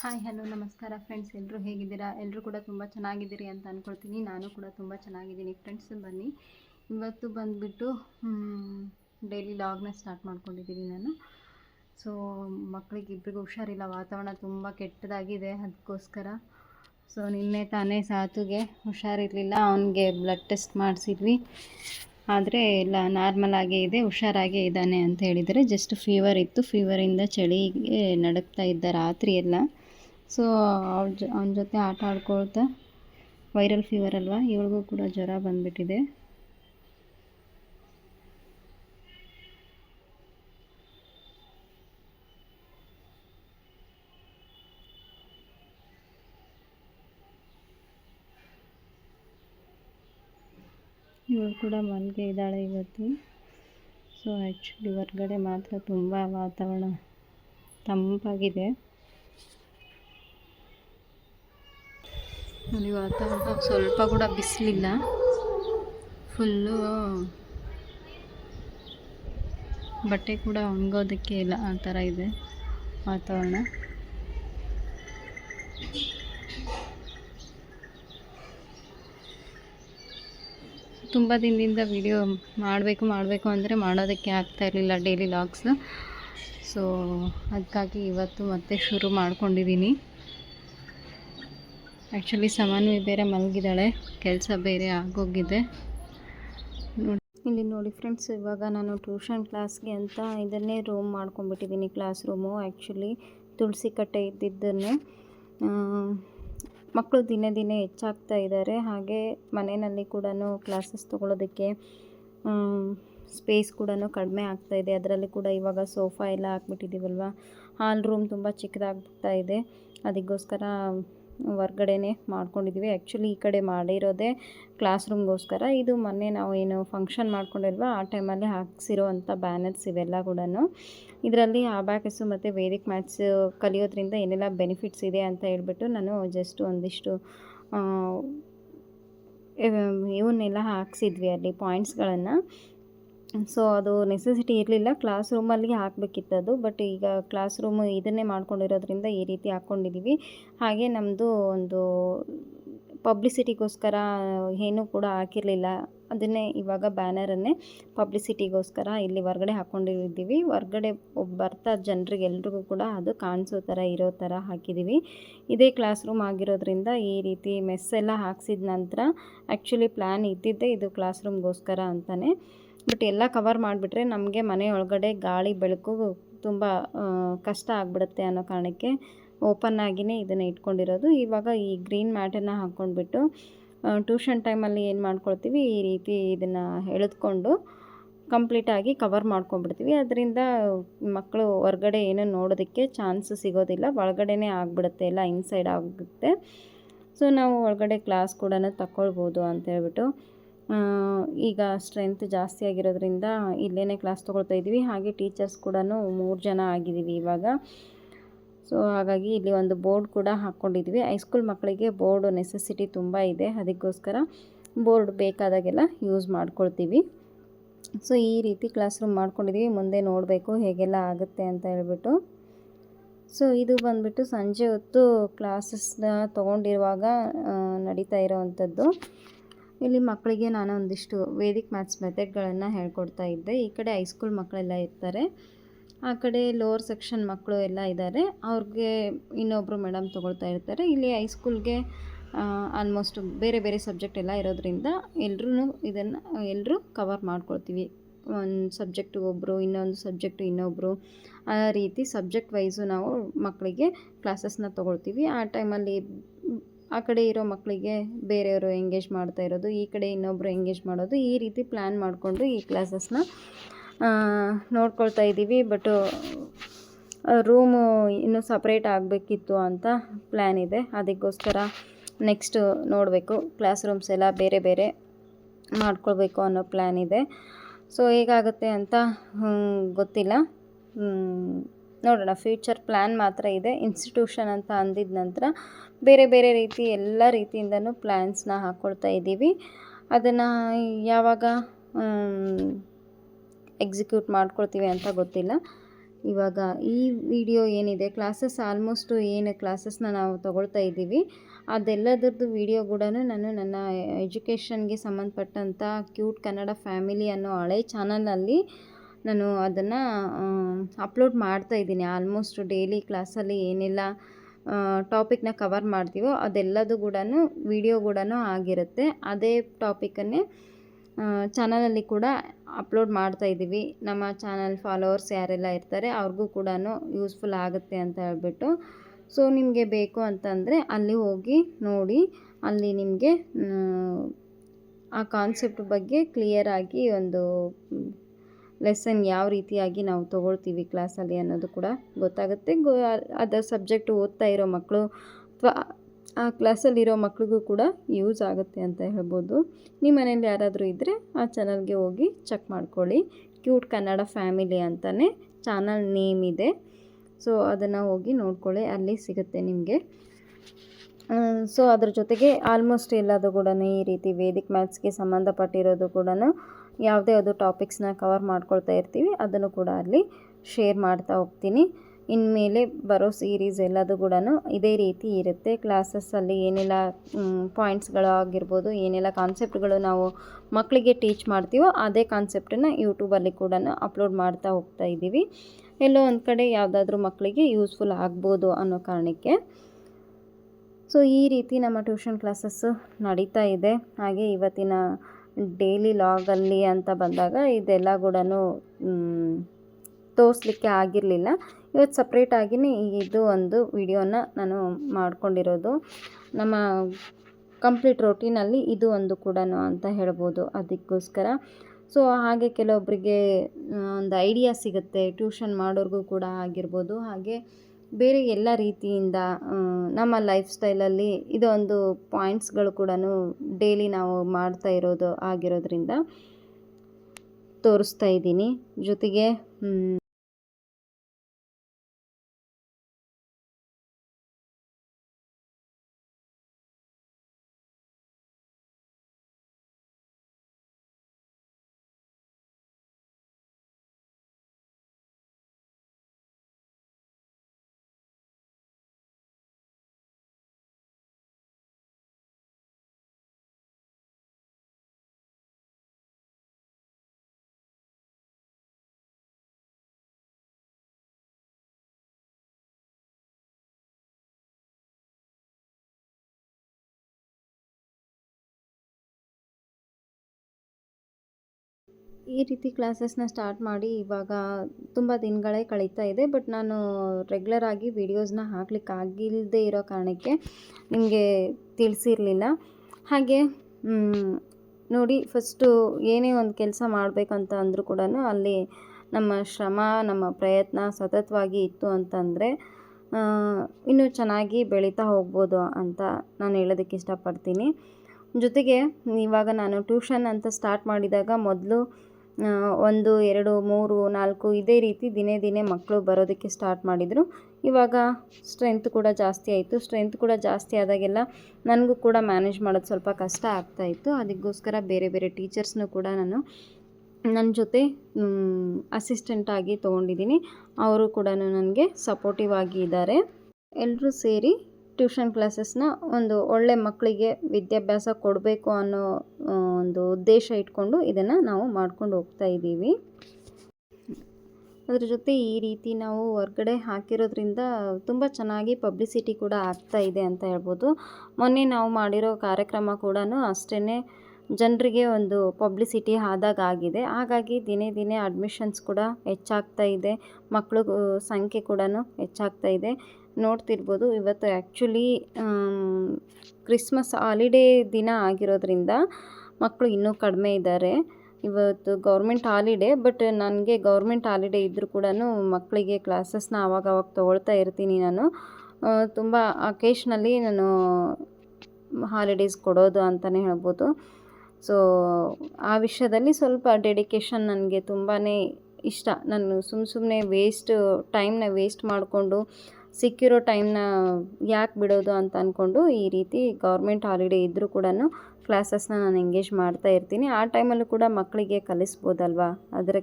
Hi hello ನಮಸ್ಕಾರ friends ಎಲ್ಲರೂ ಹೇಗಿದ್ದೀರಾ? ಎಲ್ಲರೂ ಕೂಡ ತುಂಬ ಚೆನ್ನಾಗಿದ್ದೀರಿ ಅಂತ ಅಂದ್ಕೊಳ್ತೀನಿ ನಾನು ಕೂಡ ತುಂಬ ಚೆನ್ನಾಗಿದ್ದೀನಿ ಫ್ರೆಂಡ್ಸ್ ಬನ್ನಿ. ಇವತ್ತು ಬಂದುಬಿಟ್ಟು ಡೈಲಿ ಲಾಗ್ನ ಸ್ಟಾರ್ಟ್ ಮಾಡ್ಕೊಂಡಿದ್ದೀನಿ ನಾನು. ಸೊ ಮಕ್ಕಳಿಗೆ ಇಬ್ಬರಿಗೂ ಹುಷಾರಿಲ್ಲ. ವಾತಾವರಣ ತುಂಬ ಕೆಟ್ಟದಾಗಿದೆ ಅದಕ್ಕೋಸ್ಕರ ಸೊ ನಿನ್ನೆ ತಾನೇ ಸಾತುಗೆ ಹುಷಾರಿರಲಿಲ್ಲ. ಅವನಿಗೆ ಬ್ಲಡ್ ಟೆಸ್ಟ್ ಮಾಡಿಸಿದ್ವಿ. ಆದರೆ, ಎಲ್ಲ ನಾರ್ಮಲ್ ಆಗೇ ಇದೆ, ಹುಷಾರಾಗೇ ಇದ್ದಾನೆ ಅಂತ ಹೇಳಿದರೆ ಜಸ್ಟ್ ಫೀವರ್ ಇತ್ತು. ಫೀವರಿಂದ ಚಳಿಗೆ ನಡಕ್ತಾ ಇದ್ದ ರಾತ್ರಿ ಎಲ್ಲ ಸೊ ಅವ್ರ ಜೊ, ಅವನ ಜೊತೆ ಆಟ ಆಡ್ಕೊಳ್ತಾ ವೈರಲ್ ಫೀವರ್ ಅಲ್ವಾ? ಇವಳಿಗೂ ಕೂಡ ಜ್ವರ ಬಂದುಬಿಟ್ಟಿದೆ. ಇವಳು ಕೂಡ ಮಲ್ಗೆ ಇದ್ದಾಳೆ ಇವತ್ತು. ಸೊ ಆ್ಯಕ್ಚುಲಿ ಹೊರ್ಗಡೆ ಮಾತ್ರ ತುಂಬ ವಾತಾವರಣ ತಂಪಾಗಿದೆ. ನೋಡಿ ವಾತಾವರಣ ಸ್ವಲ್ಪ ಕೂಡ ಬಿಸಿಲಿಲ್ಲ. ಫುಲ್ಲು ಬಟ್ಟೆ ಕೂಡ ಒಣಗೋದಕ್ಕೆ ಇಲ್ಲ ಆ ಥರ ಇದೆ ವಾತಾವರಣ. ತುಂಬ ದಿನದಿಂದ ವಿಡಿಯೋ ಮಾಡಬೇಕು ಮಾಡಬೇಕು ಅಂದರೆ ಮಾಡೋದಕ್ಕೆ ಆಗ್ತಾ ಇರಲಿಲ್ಲ ಡೈಲಿ ಲಾಗ್ಸ್ ಸೊ ಅದಕ್ಕಾಗಿ ಇವತ್ತು ಮತ್ತೆ ಶುರು ಮಾಡ್ಕೊಂಡಿದ್ದೀನಿ. ಆ್ಯಕ್ಚುಲಿ ಸಮಾನ್ವಿ ಬೇರೆ ಮಲಗಿದ್ದಾಳೆ. ಕೆಲಸ ಬೇರೆ ಆಗೋಗಿದೆ. ನೋಡಿ. ಇಲ್ಲಿ ನೋಡಿ ಫ್ರೆಂಡ್ಸ್ ಇವಾಗ ನಾನು ಟ್ಯೂಷನ್ ಕ್ಲಾಸ್ಗೆ ಅಂತ ಇದನ್ನೇ ರೂಮ್ ಮಾಡ್ಕೊಂಡ್ಬಿಟ್ಟಿದ್ದೀನಿ ಕ್ಲಾಸ್ ರೂಮು ಆ್ಯಕ್ಚುಲಿ ತುಳಸಿ ಕಟ್ಟೆ ಇದ್ದಿದ್ದನ್ನು. ಮಕ್ಕಳು ದಿನೇ ದಿನೇ ಹೆಚ್ಚಾಗ್ತಾ ಇದ್ದಾರೆ. ಹಾಗೆ ಮನೆಯಲ್ಲಿ ಕೂಡ ಕ್ಲಾಸಸ್ ತೊಗೊಳೋದಕ್ಕೆ ಸ್ಪೇಸ್ ಕೂಡ ಕಡಿಮೆ ಆಗ್ತಾ ಇದೆ. ಅದರಲ್ಲಿ ಕೂಡ ಇವಾಗ ಸೋಫಾ ಎಲ್ಲ ಹಾಕ್ಬಿಟ್ಟಿದ್ದೀವಲ್ವ? ಹಾಲ್ ರೂಮ್ ತುಂಬ ಚಿಕ್ಕದಾಗ್ತಾ ಇದೆ. ಅದಕ್ಕೋಸ್ಕರ ಹೊರ್ಗಡೆನೇ ಮಾಡ್ಕೊಂಡಿದ್ದೀವಿ ಆ್ಯಕ್ಚುಲಿ ಈ ಕಡೆ ಮಾಡಿರೋದೇ ಕ್ಲಾಸ್ ರೂಮ್ಗೋಸ್ಕರ ಇದು ಮೊನ್ನೆ ನಾವು ಏನು ಫಂಕ್ಷನ್ ಮಾಡ್ಕೊಂಡಿಲ್ವ, ಆ ಟೈಮಲ್ಲಿ ಹಾಕ್ಸಿರೋ ಅಂಥ ಬ್ಯಾನರ್ಸ್ ಇವೆಲ್ಲ ಕೂಡ ಇದರಲ್ಲಿ ಆಬ್ಯಾಕಸ್ಸು ಮತ್ತು ವೇದಿಕ್ ಮ್ಯಾಥ್ಸ್ ಕಲಿಯೋದ್ರಿಂದ ಏನೆಲ್ಲ ಬೆನಿಫಿಟ್ಸ್ ಇದೆ ಅಂತ ಹೇಳ್ಬಿಟ್ಟು ನಾನು ಜಸ್ಟ್ ಒಂದಿಷ್ಟು ಇವನ್ನೆಲ್ಲ ಹಾಕ್ಸಿದ್ವಿ ಅಲ್ಲಿ ಪಾಯಿಂಟ್ಸ್ಗಳನ್ನು ಸೊ, ಅದು ನೆಸೆಸಿಟಿ ಇರಲಿಲ್ಲ. ಕ್ಲಾಸ್ ರೂಮಲ್ಲಿ ಹಾಕಬೇಕಿತ್ತು ಅದು ಬಟ್ ಈಗ ಕ್ಲಾಸ್ ರೂಮು ಇದನ್ನೇ ಮಾಡ್ಕೊಂಡಿರೋದ್ರಿಂದ ಈ ರೀತಿ ಹಾಕ್ಕೊಂಡಿದ್ದೀವಿ ಹಾಗೆ ನಮ್ಮದು ಒಂದು ಪಬ್ಲಿಸಿಟಿಗೋಸ್ಕರ ಏನೂ ಕೂಡ ಹಾಕಿರಲಿಲ್ಲ. ಅದನ್ನೇ ಇವಾಗ ಬ್ಯಾನರನ್ನೇ ಪಬ್ಲಿಸಿಟಿಗೋಸ್ಕರ ಇಲ್ಲಿ ಹೊರ್ಗಡೆ ಹಾಕ್ಕೊಂಡಿದ್ದೀವಿ. ಹೊರ್ಗಡೆ ಬರ್ತಾ ಜನರಿಗೆಲ್ರಿಗೂ ಕೂಡ ಅದು ಕಾಣಿಸೋ ಥರ, ಇರೋ ಥರ ಹಾಕಿದ್ದೀವಿ ಇದೇ ಕ್ಲಾಸ್ ರೂಮ್ ಆಗಿರೋದ್ರಿಂದ ಈ ರೀತಿ ಮೆಸ್ಸೆಲ್ಲ ಹಾಕ್ಸಿದ ನಂತರ ಆ್ಯಕ್ಚುಲಿ ಪ್ಲ್ಯಾನ್ ಇದ್ದಿದ್ದೇ ಇದು ಕ್ಲಾಸ್ ರೂಮ್ಗೋಸ್ಕರ ಅಂತಲೇ ಬಟ್ ಎಲ್ಲ ಕವರ್ ಮಾಡಿಬಿಟ್ರೆ ನಮಗೆ ಮನೆ ಒಳಗಡೆ ಗಾಳಿ, ಬೆಳಕು ತುಂಬ ಕಷ್ಟ ಆಗಿಬಿಡುತ್ತೆ ಅನ್ನೋ ಕಾರಣಕ್ಕೆ ಓಪನ್ ಆಗಿಯೇ ಇದನ್ನು ಇಟ್ಕೊಂಡಿರೋದು. ಇವಾಗ ಈ ಗ್ರೀನ್ ಮ್ಯಾಟನ್ನು ಹಾಕ್ಕೊಂಡ್ಬಿಟ್ಟು ಟ್ಯೂಷನ್ ಟೈಮಲ್ಲಿ ಏನು ಮಾಡ್ಕೊಳ್ತೀವಿ? ಈ ರೀತಿ ಇದನ್ನು ಎಳೆದುಕೊಂಡು ಕಂಪ್ಲೀಟಾಗಿ ಕವರ್ ಮಾಡ್ಕೊಂಡ್ಬಿಡ್ತೀವಿ. ಅದರಿಂದ ಮಕ್ಕಳು ಹೊರಗಡೆ ಏನೂ ನೋಡೋದಕ್ಕೆ ಚಾನ್ಸ್ ಸಿಗೋದಿಲ್ಲ. ಒಳಗಡೆನೇ ಆಗಿಬಿಡುತ್ತೆ, ಎಲ್ಲ ಇನ್ಸೈಡ್ ಆಗುತ್ತೆ. ಸೊ ನಾವು ಒಳಗಡೆ ಕ್ಲಾಸ್ ಕೂಡ ತಗೊಳ್ಬೋದು ಅಂತ ಹೇಳ್ಬಿಟ್ಟು ಈಗ ಸ್ಟ್ರೆಂತ್ ಜಾಸ್ತಿ ಆಗಿರೋದ್ರಿಂದ ಇಲ್ಲೇ ಕ್ಲಾಸ್ ತೊಗೊಳ್ತಾ ಇದ್ದೀವಿ. ಹಾಗೆ ಟೀಚರ್ಸ್ ಕೂಡ ಮೂರು ಜನ ಆಗಿದ್ದೀವಿ ಇವಾಗ. ಸೊ ಹಾಗಾಗಿ ಇಲ್ಲಿ ಒಂದು ಬೋರ್ಡ್ ಕೂಡ ಹಾಕ್ಕೊಂಡಿದ್ವಿ ಹೈಸ್ಕೂಲ್ ಮಕ್ಕಳಿಗೆ ಬೋರ್ಡ್ ನೆಸೆಸಿಟಿ ತುಂಬ ಇದೆ. ಅದಕ್ಕೋಸ್ಕರ ಬೋರ್ಡ್ ಬೇಕಾದಾಗೆಲ್ಲ ಯೂಸ್ ಮಾಡ್ಕೊಳ್ತೀವಿ. ಸೊ ಈ ರೀತಿ ಕ್ಲಾಸ್ ರೂಮ್ ಮಾಡ್ಕೊಂಡಿದ್ದೀವಿ. ಮುಂದೆ ನೋಡಬೇಕು ಹೇಗೆಲ್ಲ ಆಗುತ್ತೆ ಅಂತ ಹೇಳ್ಬಿಟ್ಟು. ಸೊ ಇದು ಬಂದುಬಿಟ್ಟು ಸಂಜೆ ಹೊತ್ತು ಕ್ಲಾಸಸ್ನ ತೊಗೊಂಡಿರುವಾಗ ನಡೀತಾ ಇರೋವಂಥದ್ದು. ಇಲ್ಲಿ ಮಕ್ಕಳಿಗೆ ನಾನು ಒಂದಿಷ್ಟು ವೇದಿಕ್ ಮ್ಯಾಥ್ಸ್ ಮೆಥಡ್ಗಳನ್ನು ಹೇಳ್ಕೊಡ್ತಾ ಇದ್ದೆ. ಈ ಕಡೆ ಹೈಸ್ಕೂಲ್ ಮಕ್ಕಳೆಲ್ಲ ಇರ್ತಾರೆ. ಆ ಕಡೆ ಲೋವರ್ ಸೆಕ್ಷನ್ ಮಕ್ಕಳು ಎಲ್ಲ ಇದ್ದಾರೆ. ಅವ್ರಿಗೆ ಇನ್ನೊಬ್ಬರು ಮೇಡಮ್ ತೊಗೊಳ್ತಾ ಇರ್ತಾರೆ. ಇಲ್ಲಿ ಹೈಸ್ಕೂಲ್ಗೆ ಆಲ್ಮೋಸ್ಟ್ ಬೇರೆ ಬೇರೆ ಸಬ್ಜೆಕ್ಟ್ ಎಲ್ಲ ಇರೋದ್ರಿಂದ ಎಲ್ಲರೂ ಇದನ್ನು ಎಲ್ಲರೂ ಕವರ್ ಮಾಡ್ಕೊಳ್ತೀವಿ. ಒಂದು ಸಬ್ಜೆಕ್ಟ್ ಒಬ್ಬರು ಇನ್ನೊಂದು ಸಬ್ಜೆಕ್ಟು ಇನ್ನೊಬ್ಬರು ಆ ರೀತಿ ಸಬ್ಜೆಕ್ಟ್ ವೈಸು ನಾವು ಮಕ್ಕಳಿಗೆ ಕ್ಲಾಸಸ್ನ ತೊಗೊಳ್ತೀವಿ. ಆ ಟೈಮಲ್ಲಿ ಆ ಕಡೆ ಇರೋ ಮಕ್ಕಳಿಗೆ ಬೇರೆಯವರು ಎಂಗೇಜ್ ಮಾಡ್ತಾ ಇರೋದು, ಈ ಕಡೆ ಇನ್ನೊಬ್ಬರು ಎಂಗೇಜ್ ಮಾಡೋದು, ಈ ರೀತಿ ಪ್ಲ್ಯಾನ್ ಮಾಡಿಕೊಂಡು ಈ ಕ್ಲಾಸಸ್ನ ನೋಡ್ಕೊಳ್ತಾ ಇದ್ದೀವಿ. ಬಟ್ ರೂಮು ಇನ್ನೂ ಸಪ್ರೇಟ್ ಆಗಬೇಕಿತ್ತು ಅಂತ ಪ್ಲ್ಯಾನ್ ಇದೆ. ಅದಕ್ಕೋಸ್ಕರ ನೆಕ್ಸ್ಟು ನೋಡಬೇಕು ಕ್ಲಾಸ್ ರೂಮ್ಸ್ ಎಲ್ಲ ಬೇರೆ ಬೇರೆ ಮಾಡ್ಕೊಳ್ಬೇಕು ಅನ್ನೋ ಪ್ಲ್ಯಾನ್ ಇದೆ. ಸೊ ಹೇಗಾಗುತ್ತೆ ಅಂತ ಗೊತ್ತಿಲ್ಲ. ನೋಡೋಣ ಫ್ಯೂಚರ್ ಪ್ಲ್ಯಾನ್ ಮಾತ್ರ ಇದೆ. ಇನ್ಸ್ಟಿಟ್ಯೂಷನ್ ಅಂತ ಅಂದಿದ ನಂತರ ಬೇರೆ ಬೇರೆ ರೀತಿ ಎಲ್ಲ ರೀತಿಯಿಂದನೂ ಪ್ಲ್ಯಾನ್ಸ್ನ ಹಾಕ್ಕೊಳ್ತಾ ಇದ್ದೀವಿ. ಅದನ್ನು ಯಾವಾಗ ಎಕ್ಸಿಕ್ಯೂಟ್ ಮಾಡ್ಕೊಳ್ತೀವಿ ಅಂತ ಗೊತ್ತಿಲ್ಲ. ಇವಾಗ ಈ ವಿಡಿಯೋ ಏನಿದೆ ಕ್ಲಾಸಸ್ ಆಲ್ಮೋಸ್ಟು ಏನು ಕ್ಲಾಸಸ್ನ ನಾವು ತೊಗೊಳ್ತಾ ಇದ್ದೀವಿ. ಅದೆಲ್ಲದರದ್ದು ವಿಡಿಯೋ ಕೂಡ ನಾನು ನನ್ನ ಎಜುಕೇಷನ್ಗೆ ಸಂಬಂಧಪಟ್ಟಂಥ ಕ್ಯೂಟ್ ಕನ್ನಡ ಫ್ಯಾಮಿಲಿ ಅನ್ನೋ ಹಳೆ ಚಾನಲ್ನಲ್ಲಿ ನಾನು ಅದನ್ನು ಅಪ್ಲೋಡ್ ಮಾಡ್ತಾ ಇದ್ದೀನಿ. ಆಲ್ಮೋಸ್ಟ್ ಡೈಲಿ ಕ್ಲಾಸಲ್ಲಿ ಏನೆಲ್ಲ ಟಾಪಿಕ್ನ ಕವರ್ ಮಾಡ್ತೀವೋ ಅದೆಲ್ಲದು ಕೂಡ ವಿಡಿಯೋ ಕೂಡ ಆಗಿರುತ್ತೆ. ಅದೇ ಟಾಪಿಕನ್ನೇ ಚಾನಲಲ್ಲಿ ಕೂಡ ಅಪ್ಲೋಡ್ ಮಾಡ್ತಾ ಇದ್ದೀವಿ. ನಮ್ಮ ಚಾನಲ್ ಫಾಲೋವರ್ಸ್ ಯಾರೆಲ್ಲ ಇರ್ತಾರೆ, ಅವ್ರಿಗೂ ಕೂಡ ಯೂಸ್ಫುಲ್ ಆಗುತ್ತೆ ಅಂತ ಹೇಳ್ಬಿಟ್ಟು. ಸೊ ನಿಮಗೆ ಬೇಕು ಅಂತಂದರೆ ಅಲ್ಲಿ ಹೋಗಿ ನೋಡಿ, ಅಲ್ಲಿ ನಿಮಗೆ, ಆ ಕಾನ್ಸೆಪ್ಟ್ ಬಗ್ಗೆ ಕ್ಲಿಯರಾಗಿ ಒಂದು ಲೆಸನ್ ಯಾವ ರೀತಿಯಾಗಿ ನಾವು ತೊಗೊಳ್ತೀವಿ ಕ್ಲಾಸಲ್ಲಿ ಅನ್ನೋದು ಕೂಡ ಗೊತ್ತಾಗುತ್ತೆ. ಗೋ ಅದರ ಸಬ್ಜೆಕ್ಟ್ ಓದ್ತಾ ಇರೋ ಮಕ್ಕಳು ಅಥವಾ ಆ ಕ್ಲಾಸಲ್ಲಿರೋ ಮಕ್ಳಿಗೂ ಕೂಡ ಯೂಸ್ ಆಗುತ್ತೆ ಅಂತ ಹೇಳ್ಬೋದು. ನಿಮ್ಮ ಮನೇಲಿ ಯಾರಾದರೂ ಇದ್ದರೆ ಆ ಚಾನಲ್ಗೆ ಹೋಗಿ ಚೆಕ್ ಮಾಡ್ಕೊಳ್ಳಿ. ಕ್ಯೂಟ್ ಕನ್ನಡ ಫ್ಯಾಮಿಲಿ ಅಂತಲೇ ಚಾನಲ್ ನೇಮ್ ಇದೆ. ಸೊ ಅದನ್ನು ಹೋಗಿ ನೋಡ್ಕೊಳ್ಳಿ, ಅಲ್ಲಿ ಸಿಗುತ್ತೆ ನಿಮಗೆ. ಸೊ ಅದ್ರ ಜೊತೆಗೆ ಆಲ್ಮೋಸ್ಟ್ ಎಲ್ಲದು ಕೂಡ ಈ ರೀತಿ ವೇದಿಕ್ ಮ್ಯಾಥ್ಸ್ಗೆ ಸಂಬಂಧಪಟ್ಟಿರೋದು ಕೂಡ ಯಾವುದೇ ಅದು ಟಾಪಿಕ್ಸ್ನ ಕವರ್ ಮಾಡ್ಕೊಳ್ತಾ ಇರ್ತೀವಿ, ಅದನ್ನು ಕೂಡ ಅಲ್ಲಿ ಶೇರ್ ಮಾಡ್ತಾ ಹೋಗ್ತೀನಿ. ಇನ್ಮೇಲೆ ಬರೋ ಸೀರೀಸ್ ಎಲ್ಲದು ಕೂಡ ಇದೇ ರೀತಿ ಇರುತ್ತೆ. ಕ್ಲಾಸಸ್ಸಲ್ಲಿ ಏನೆಲ್ಲ ಪಾಯಿಂಟ್ಸ್ಗಳು ಆಗಿರ್ಬೋದು, ಏನೆಲ್ಲ ಕಾನ್ಸೆಪ್ಟ್ಗಳು ನಾವು ಮಕ್ಕಳಿಗೆ ಟೀಚ್ ಮಾಡ್ತೀವೋ, ಅದೇ ಕಾನ್ಸೆಪ್ಟನ್ನು ಯೂಟ್ಯೂಬಲ್ಲಿ ಕೂಡ ಅಪ್ಲೋಡ್ ಮಾಡ್ತಾ ಹೋಗ್ತಾ ಇದ್ದೀವಿ. ಎಲ್ಲೋ ಒಂದು ಕಡೆ ಯಾವುದಾದ್ರೂ ಮಕ್ಕಳಿಗೆ ಯೂಸ್ಫುಲ್ ಆಗ್ಬೋದು ಅನ್ನೋ ಕಾರಣಕ್ಕೆ. ಸೊ ಈ ರೀತಿ ನಮ್ಮ ಟ್ಯೂಷನ್ ಕ್ಲಾಸಸ್ಸು ನಡೀತಾ ಇದೆ. ಹಾಗೆ ಇವತ್ತಿನ ಡೈಲಿ ಲಾಗಲ್ಲಿ ಅಂತ ಬಂದಾಗ ಇದೆಲ್ಲ ಕೂಡ ತೋರಿಸ್ಲಿಕ್ಕೆ ಆಗಿರಲಿಲ್ಲ. ಇವತ್ತು ಸಪ್ರೇಟಾಗಿಯೇ ಇದು ಒಂದು ವಿಡಿಯೋನ ನಾನು ಮಾಡ್ಕೊಂಡಿರೋದು. ನಮ್ಮ ಕಂಪ್ಲೀಟ್ ರೊಟೀನಲ್ಲಿ ಇದು ಒಂದು ಕೂಡ ಅಂತ ಹೇಳ್ಬೋದು ಅದಕ್ಕೋಸ್ಕರ. ಸೊ, ಹಾಗೆ ಕೆಲವೊಬ್ಬರಿಗೆ ಒಂದು ಐಡಿಯಾ ಸಿಗುತ್ತೆ, ಟ್ಯೂಷನ್ ಮಾಡೋರಿಗೂ ಕೂಡ ಆಗಿರ್ಬೋದು. ಹಾಗೆ ಬೇರೆ ಎಲ್ಲ ರೀತಿಯಿಂದ ನಮ್ಮ ಲೈಫ್ ಸ್ಟೈಲಲ್ಲಿ ಇದೊಂದು ಪಾಯಿಂಟ್ಸ್ಗಳು ಕೂಡ ಡೈಲಿ ನಾವು ಮಾಡ್ತಾ ಇರೋದು ಆಗಿರೋದ್ರಿಂದ ತೋರಿಸ್ತಾ ಇದ್ದೀನಿ. ಜೊತೆಗೆ ಈ ರೀತಿ ಕ್ಲಾಸಸ್ನ ಸ್ಟಾರ್ಟ್ ಮಾಡಿ ಇವಾಗ ತುಂಬ ದಿನಗಳೇ ಕಳೀತಾ ಇದೆ. ಬಟ್ ನಾನು ರೆಗ್ಯುಲರ್ ಆಗಿ ವೀಡಿಯೋಸ್ನ ಹಾಕ್ಲಿಕ್ಕೆ ಆಗಿಲ್ಲದೆ ಇರೋ ಕಾರಣಕ್ಕೆ ನಿಮಗೆ ತಿಳಿಸಿರಲಿಲ್ಲ. ಹಾಗೆ ನೋಡಿ ಫಸ್ಟು ಏನೇ ಒಂದು ಕೆಲಸ ಮಾಡಬೇಕಂತ ಅಂದರೂ ಕೂಡ ಅಲ್ಲಿ ನಮ್ಮ ಶ್ರಮ, ನಮ್ಮ ಪ್ರಯತ್ನ ಸತತವಾಗಿ ಇತ್ತು ಅಂತಂದರೆ ಇನ್ನೂ ಚೆನ್ನಾಗಿ ಬೆಳೀತಾ ಹೋಗ್ಬೋದು ಅಂತ ನಾನು ಹೇಳೋದಕ್ಕೆ ಇಷ್ಟಪಡ್ತೀನಿ. ಜೊತೆಗೆ ಇವಾಗ ನಾನು ಟ್ಯೂಷನ್ ಅಂತ ಸ್ಟಾರ್ಟ್ ಮಾಡಿದಾಗ ಮೊದಲು ಒಂದು, ಎರಡು, ಮೂರು, ನಾಲ್ಕು ಇದೇ ರೀತಿ ದಿನೇ ದಿನೇ ಮಕ್ಕಳು ಬರೋದಕ್ಕೆ ಸ್ಟಾರ್ಟ್ ಮಾಡಿದರು. ಇವಾಗ ಸ್ಟ್ರೆಂತ್ ಕೂಡ ಜಾಸ್ತಿ ಆಯಿತು. ಸ್ಟ್ರೆಂತ್ ಕೂಡ ಜಾಸ್ತಿ ಆದಾಗೆಲ್ಲ ನನಗೂ ಕೂಡ ಮ್ಯಾನೇಜ್ ಮಾಡೋದು ಸ್ವಲ್ಪ ಕಷ್ಟ ಆಗ್ತಾಯಿತ್ತು ಅದಕ್ಕೋಸ್ಕರ ಬೇರೆ ಬೇರೆ ಟೀಚರ್ಸ್ನೂ ಕೂಡ ನಾನು ನನ್ನ ಜೊತೆ ಅಸಿಸ್ಟೆಂಟಾಗಿ ತೊಗೊಂಡಿದ್ದೀನಿ. ಅವರು ಕೂಡ ನನಗೆ ಸಪೋರ್ಟಿವ್ ಆಗಿ ಇದ್ದಾರೆ. ಎಲ್ಲರೂ ಸೇರಿ ಟ್ಯೂಷನ್ ಕ್ಲಾಸಸ್ನ ಒಂದು ಒಳ್ಳೆ ಮಕ್ಕಳಿಗೆ ವಿದ್ಯಾಭ್ಯಾಸ ಕೊಡಬೇಕು ಅನ್ನೋ ಒಂದು ಉದ್ದೇಶ ಇಟ್ಕೊಂಡು ಇದನ್ನು ನಾವು ಮಾಡ್ಕೊಂಡು ಹೋಗ್ತಾ ಇದ್ದೀವಿ. ಅದ್ರ ಜೊತೆ ಈ ರೀತಿ ನಾವು ಹೊರ್ಗಡೆ ಹಾಕಿರೋದ್ರಿಂದ ತುಂಬ ಚೆನ್ನಾಗಿ ಪಬ್ಲಿಸಿಟಿ ಕೂಡ ಆಗ್ತಾ ಇದೆ ಅಂತ ಹೇಳ್ಬೋದು. ಮೊನ್ನೆ ನಾವು ಮಾಡಿರೋ ಕಾರ್ಯಕ್ರಮ ಕೂಡ ಅಷ್ಟೇ ಜನರಿಗೆ ಒಂದು ಪಬ್ಲಿಸಿಟಿ ಆದಾಗ ಆಗಿದೆ. ಹಾಗಾಗಿ ದಿನೇ ದಿನೇ ಅಡ್ಮಿಷನ್ಸ್ ಕೂಡ ಹೆಚ್ಚಾಗ್ತಾ ಇದೆ. ಮಕ್ಕಳು ಸಂಖ್ಯೆ ಕೂಡ ಹೆಚ್ಚಾಗ್ತಾ ಇದೆ. ನೋಡ್ತಿರ್ಬೋದು, ಇವತ್ತು ಆ್ಯಕ್ಚುಲಿ ಕ್ರಿಸ್ಮಸ್ ಹಾಲಿಡೇ ದಿನ ಆಗಿರೋದ್ರಿಂದ ಮಕ್ಕಳು ಇನ್ನೂ ಕಡಿಮೆ ಇದ್ದಾರೆ. ಇವತ್ತು ಗೌರ್ಮೆಂಟ್ ಹಾಲಿಡೇ ಬಟ್ ನನಗೆ ಗೌರ್ಮೆಂಟ್ ಹಾಲಿಡೇ ಇದ್ದರೂ ಕೂಡ ಮಕ್ಕಳಿಗೆ ಕ್ಲಾಸಸ್ನ ಅವಾಗವಾಗ ತೊಗೊಳ್ತಾ ಇರ್ತೀನಿ ನಾನು. ತುಂಬ ಅಕೇಶ್ನಲ್ಲಿ ನಾನು ಹಾಲಿಡೇಸ್ ಕೊಡೋದು ಅಂತಲೇ ಹೇಳ್ಬೋದು. ಸೊ ಆ ವಿಷಯದಲ್ಲಿ ಸ್ವಲ್ಪ ಡೆಡಿಕೇಶನ್ ನನಗೆ ತುಂಬಾ ಇಷ್ಟ. ನಾನು ಸುಮ್ಮ ಸುಮ್ಮನೆ ವೇಸ್ಟ್ ಟೈಮ್ನ ವೇಸ್ಟ್ ಮಾಡಿಕೊಂಡು, ಸಿಕ್ಕಿರೋ ಟೈಮ್ನ ಯಾಕೆ ಬಿಡೋದು ಅಂತ ಅಂದ್ಕೊಂಡು ಈ ರೀತಿ ಗೌರ್ಮೆಂಟ್ ಹಾಲಿಡೇ ಇದ್ದರೂ ಕೂಡ ಕ್ಲಾಸಸ್ನ ನಾನು ಎಂಗೇಜ್ ಮಾಡ್ತಾ ಇರ್ತೀನಿ. ಆ ಟೈಮಲ್ಲೂ ಕೂಡ ಮಕ್ಕಳಿಗೆ ಕಲಿಸ್ಬೋದಲ್ವಾ? ಅದರ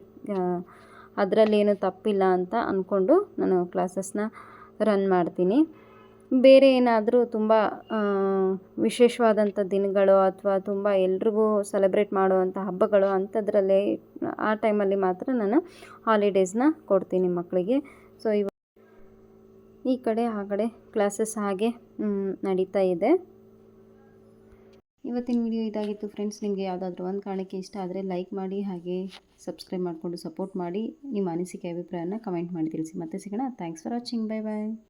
ಅದರಲ್ಲೇನು ತಪ್ಪಿಲ್ಲ ಅಂತ ಅಂದ್ಕೊಂಡು ನಾನು ಕ್ಲಾಸಸ್ನ ರನ್ ಮಾಡ್ತೀನಿ. ಬೇರೆ ಏನಾದರೂ ತುಂಬ ವಿಶೇಷವಾದಂಥ ದಿನಗಳು ಅಥವಾ ತುಂಬ ಎಲ್ರಿಗೂ ಸೆಲೆಬ್ರೇಟ್ ಮಾಡುವಂಥ ಹಬ್ಬಗಳು ಅಂಥದ್ರಲ್ಲಿ ಆ ಟೈಮಲ್ಲಿ ಮಾತ್ರ ನಾನು ಹಾಲಿಡೇಸ್ನ ಕೊಡ್ತೀನಿ ಮಕ್ಕಳಿಗೆ ಸೊ ಇವ, ಈ ಕಡೆ, ಆ ಕಡೆ ಕ್ಲಾಸಸ್ ಹಾಗೆ ನಡೀತಾ ಇದೆ. ಇವತ್ತಿನ ವಿಡಿಯೋ ಇದಾಗಿತ್ತು ಫ್ರೆಂಡ್ಸ್ ನಿಮಗೆ ಯಾವುದಾದ್ರೂ ಒಂದು ಕಾರಣಕ್ಕೆ ಇಷ್ಟ ಆದರೆ ಲೈಕ್ ಮಾಡಿ, ಹಾಗೆ ಸಬ್ಸ್ಕ್ರೈಬ್ ಮಾಡಿಕೊಂಡು ಸಪೋರ್ಟ್ ಮಾಡಿ, ನಿಮ್ಮ ಅನಿಸಿಕೆ, ಅಭಿಪ್ರಾಯನ ಕಮೆಂಟ್ ಮಾಡಿ ತಿಳಿಸಿ. ಮತ್ತೆ ಸಿಗೋಣ. Thanks for watching bye bye